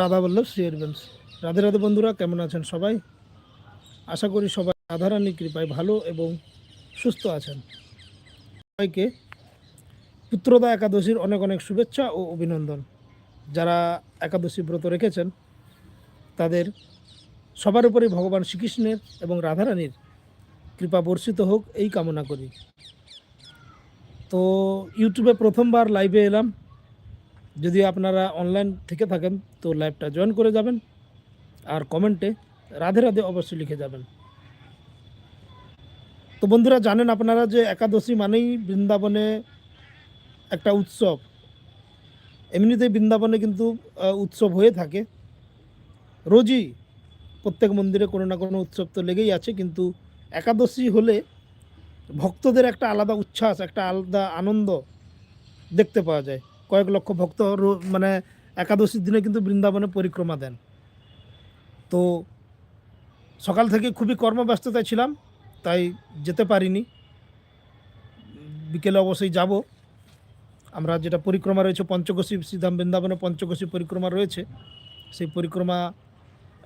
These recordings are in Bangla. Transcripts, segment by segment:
রাধা বল্লভ শ্রীয়ারবেন্স রাধে রাধে বন্ধুরা, কেমন আছেন সবাই? আশা করি সবাই রাধারানীর কৃপায় ভালো এবং সুস্থ আছেন। সবাইকে পুত্রদা একাদশীর অনেক অনেক শুভেচ্ছা ও অভিনন্দন। যারা একাদশী ব্রত রেখেছেন, তাদের সবার উপরে ভগবান শ্রীকৃষ্ণের এবং রাধারানীর কৃপা বর্ষিত হোক, এই কামনা করি। তো, ইউটিউবে প্রথমবার লাইভে এলাম। যদি আপনারা অনলাইন থেকে থাকেন, তো লাইভটা জয়েন করে যাবেন আর কমেন্টে রাধে রাধে অবশ্যই লিখে যাবেন। তো বন্ধুরা, জানেন আপনারা যে একাদশী মানেই বৃন্দাবনে একটা উৎসব। এমনিতেই বৃন্দাবনে কিন্তু উৎসব হয়ে থাকে। রোজই প্রত্যেক মন্দিরে কোনো না কোনো উৎসব তো লেগেই আছে, কিন্তু একাদশী হলে ভক্তদের একটা আলাদা উচ্ছ্বাস, একটা আলাদা আনন্দ দেখতে পাওয়া যায়। কয়েক লক্ষ ভক্ত মানে একাদশীর দিনে কিন্তু বৃন্দাবনে পরিক্রমা দেন। তো সকাল থেকে খুবই কর্মব্যস্ততায় ছিলাম, তাই যেতে পারিনি। বিকেলে অবশ্যই যাব। আমরা যেটা পরিক্রমা রয়েছে, পঞ্চকোশী শ্রীধাম বৃন্দাবনে পঞ্চকোশী পরিক্রমা রয়েছে। সেই পরিক্রমা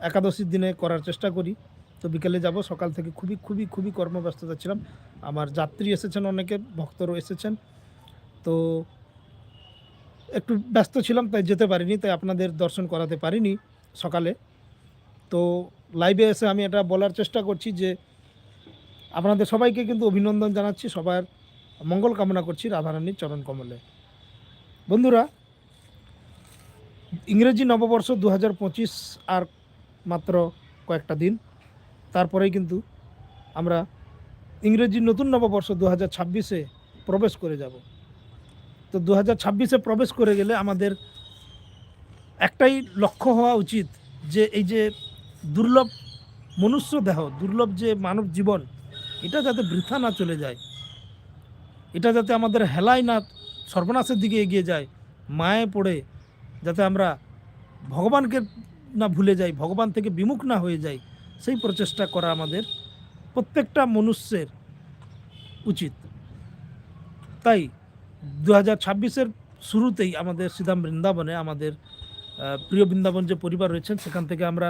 একাদশীর দিনে করার চেষ্টা করি। তো বিকেলে যাব, সকাল থেকে খুবই খুবই খুবই কর্মব্যস্ততা ছিলাম। আমার যাত্রী এসেছেন, অনেকে ভক্তরও এসেছেন। তো একটু ব্যস্ত ছিলাম, তাই যেতে পারিনি, তাই আপনাদের দর্শন করাতে পারিনি সকালে। তো লাইভে এসে আমি এটা বলার চেষ্টা করছি যে, আপনাদের সবাইকে কিন্তু অভিনন্দন জানাচ্ছি, সবার মঙ্গল কামনা করছি, রাধারানীর চরণ কমলে। বন্ধুরা, ইংরেজি নববর্ষ দু হাজার পঁচিশ আর মাত্র কয়েকটা দিন, তারপরেই কিন্তু আমরা ইংরেজি নতুন নববর্ষ দু হাজার প্রবেশ করে যাব। তো দু হাজার প্রবেশ করে গেলে আমাদের একটাই লক্ষ্য হওয়া উচিত যে এই যে দুর্লভ মনুষ্য দেহ, দুর্লভ যে মানব জীবন, এটা যাতে বৃথা না চলে যায়, এটা যাতে আমাদের হেলায় না, সর্বনাশের দিকে এগিয়ে যায়, মায়ে পড়ে, যাতে আমরা ভগবানকে না ভুলে যাই, ভগবান থেকে বিমুখ না হয়ে যাই, সেই প্রচেষ্টা করা আমাদের প্রত্যেকটা মনুষ্যের উচিত। তাই দু হাজার ছাব্বিশের শুরুতেই আমাদের সিধাম বৃন্দাবনে আমাদের প্রিয় বৃন্দাবন যে পরিবার রয়েছেন, সেখান থেকে আমরা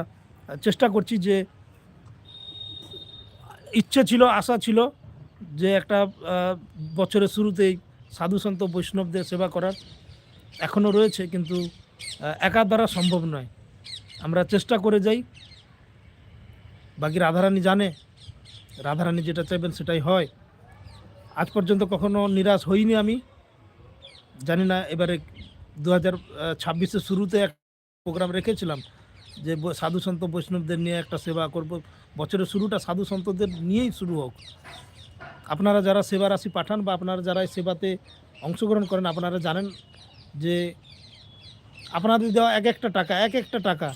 চেষ্টা করছি যে ইচ্ছে ছিল, আশা ছিল যে একটা বছরের শুরুতেই সাধু সন্ত বৈষ্ণবদের সেবা করার এখনও রয়েছে, কিন্তু একা দ্বারা সম্ভব নয়। আমরা চেষ্টা করে যাই। বাকি রাধারানী জানে, রাধারানী যেটা চাইবেন সেটাই হয়। আজ পর্যন্ত কখনো নিরাশ হইনি আমি। জানি না, এবারে দু হাজার ছাব্বিশের শুরুতে এক প্রোগ্রাম রেখেছিলাম যে সাধু সন্ত বৈষ্ণবদের নিয়ে একটা সেবা করব। বছরের শুরুটা সাধু সন্তদের নিয়েই শুরু হোক। আপনারা যারা সেবা রাশি পাঠান বা আপনারা যারা এই সেবাতে অংশগ্রহণ করেন, আপনারা জানেন যে আপনাদের দেওয়া এক একটা টাকা, এক একটা টাকা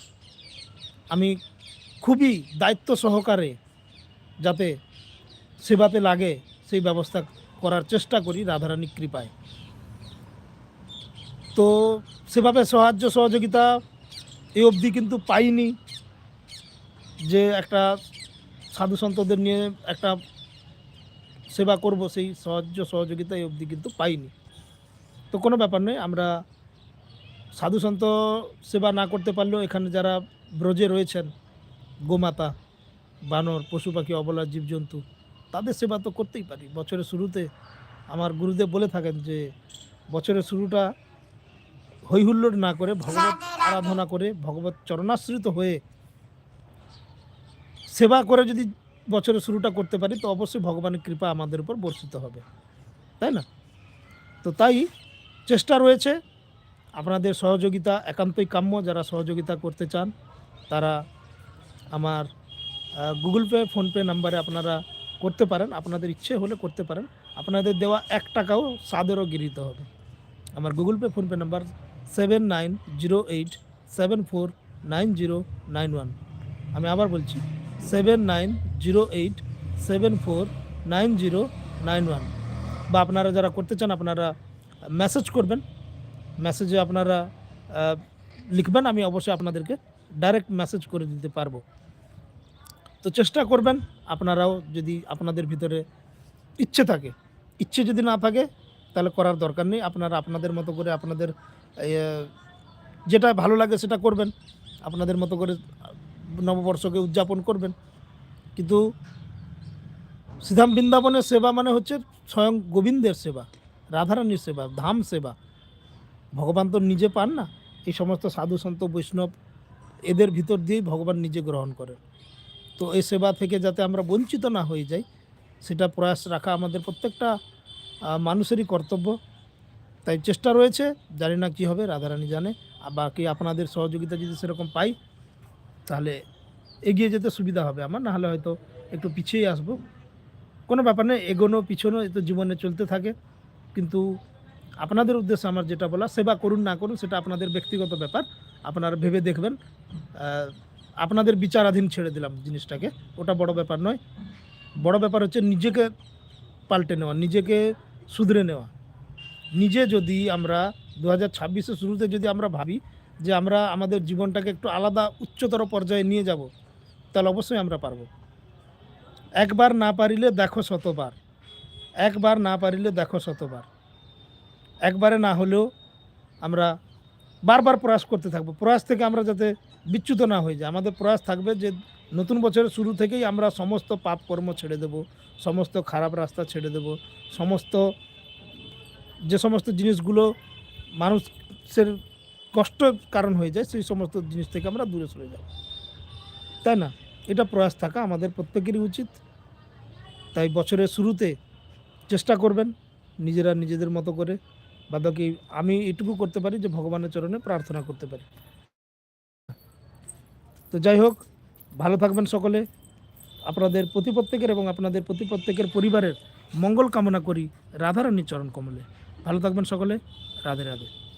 আমি খুবই দায়িত্ব সহকারে যাতে সেবাতে লাগে, সেই ব্যবস্থা করার চেষ্টা করি রাধারানী কৃপায়। তো সেভাবে সাহায্য সহযোগিতা এই অবধি কিন্তু পাইনি যে একটা সাধু সন্তদের নিয়ে একটা সেবা করব, সেই সাহায্য সহযোগিতা এই অবধি কিন্তু পাইনি। তো কোনো ব্যাপার নয়, আমরা সাধু সন্ত সেবা না করতে পারলেও এখানে যারা ব্রজে রয়েছেন, গোমাতা, বানর, পশু পাখি, অবলা, জীবজন্তু, তাদের সেবা তো করতেই পারি। বছরের শুরুতে আমার গুরুদেব বলে থাকেন যে, বছরের শুরুটা হৈহুল্লোড় না করে ভগবত আরাধনা করে ভগবত চরণাশ্রিত হয়ে সেবা করে যদি বছরের শুরুটা করতে পারি তো অবশ্যই ভগবানের কৃপা আমাদের উপর বর্ষিত হবে। তাই না? তো তাই চেষ্টা রয়েছে। আপনাদের সহযোগিতা একান্তই কাম্য যারা সহযোগিতা করতে চান তারা আমার গুগল পে ফোনপে নাম্বারে আপনারা করতে পারেন। আপনাদের ইচ্ছে হলে করতে পারেন। আপনাদের দেওয়া এক টাকাও সাদেরও গৃহীত হবে। আমার Google Pay PhonePe number seven nine zero eight seven four nine zero nine one আমি আবার বলছি seven nine zero eight seven four nine zero nine one বা আপনারা যারা করতে চান, আপনারা মেসেজ করবেন। মেসেজে আপনারা লিখবেন, আমি অবশ্যই আপনাদেরকে ডাইরেক্ট মেসেজ করে দিতে পারব। তো চেষ্টা করবেন, আপনারাও যদি আপনাদের ভিতরে ইচ্ছে থাকে। ইচ্ছে যদি না থাকে, তাহলে করার দরকার নেই। আপনারা আপনাদের মতো করে আপনাদের যেটা ভালো লাগে সেটা করবেন। আপনাদের মতো করে নববর্ষকে উদযাপন করবেন। কিন্তু শ্রীধাম বৃন্দাবনের সেবা মানে হচ্ছে স্বয়ং গোবিন্দের সেবা, রাধারানীর সেবা, ধাম সেবা। ভগবান তো নিজে পান না, এই সমস্ত সাধু সন্ত, বৈষ্ণব, এদের ভিতর দিয়েই ভগবান নিজে গ্রহণ করেন। তো এই সেবা থেকে যাতে আমরা বঞ্চিত না হয়ে যাই, সেটা প্রয়াস রাখা আমাদের প্রত্যেকটা মানুষেরই কর্তব্য। তাই চেষ্টা রয়েছে, জানি না কী হবে, রাধারানী জানে। আর বাকি আপনাদের সহযোগিতা যদি সেরকম পাই, তাহলে এগিয়ে যেতে সুবিধা হবে আমার, নাহলে হয়তো একটু পিছিয়ে আসব। কোনো ব্যাপার নেই এগোনো পিছনো এ তো জীবনে চলতে থাকে। কিন্তু আপনাদের উদ্দেশ্যে আমার যেটা বলা, সেবা করুন না করুন, সেটা আপনাদের ব্যক্তিগত ব্যাপার। আপনারা ভেবে দেখবেন আপনাদের বিচারাধীন ছেড়ে দিলাম জিনিসটাকে, ওটা বড় ব্যাপার নয়। বড় ব্যাপার হচ্ছে নিজেকে পাল্টে নেওয়া, নিজেকে শুধরে নেওয়া। নিজে যদি আমরা দু হাজার ছাব্বিশের শুরুতে যদি আমরা ভাবি যে আমরা আমাদের জীবনটাকে একটু আলাদা উচ্চতর পর্যায়ে নিয়ে যাব, তাহলে অবশ্যই আমরা পারব। একবার না পারিলে দেখো শতবার। একবার না পারিলে দেখো শতবার। একবারে না হলেও আমরা বারবার প্রয়াস করতে থাকব। প্রয়াস থেকে আমরা যাতে বিচ্যুত না হয়ে যায় আমাদের প্রয়াস থাকবে যে নতুন বছরের শুরু থেকেই আমরা সমস্ত পাপ কর্ম ছেড়ে দেব, সমস্ত খারাপ রাস্তা ছেড়ে দেব, সমস্ত যে সমস্ত জিনিসগুলো মানুষের কষ্ট কারণ হয়ে যায়, সেই সমস্ত জিনিস থেকে আমরা দূরে সরে যাব তাই না? এটা প্রয়াস থাকা আমাদের প্রত্যেকেরই উচিত। তাই বছরের শুরুতে চেষ্টা করবেন নিজেরা নিজেদের মতো করে। বাদবাকি আমি এটুকু করতে পারি যে ভগবানের চরণে প্রার্থনা করতে পারি। তো যাই হোক, ভালো থাকবেন সকলে। আপনাদের প্রতি প্রত্যেকের এবং আপনাদের প্রতি প্রত্যেকের পরিবারের মঙ্গল কামনা করি। রাধারানীর চরণ কমলে। ভালো থাকবেন সকলে। রাধে রাধে।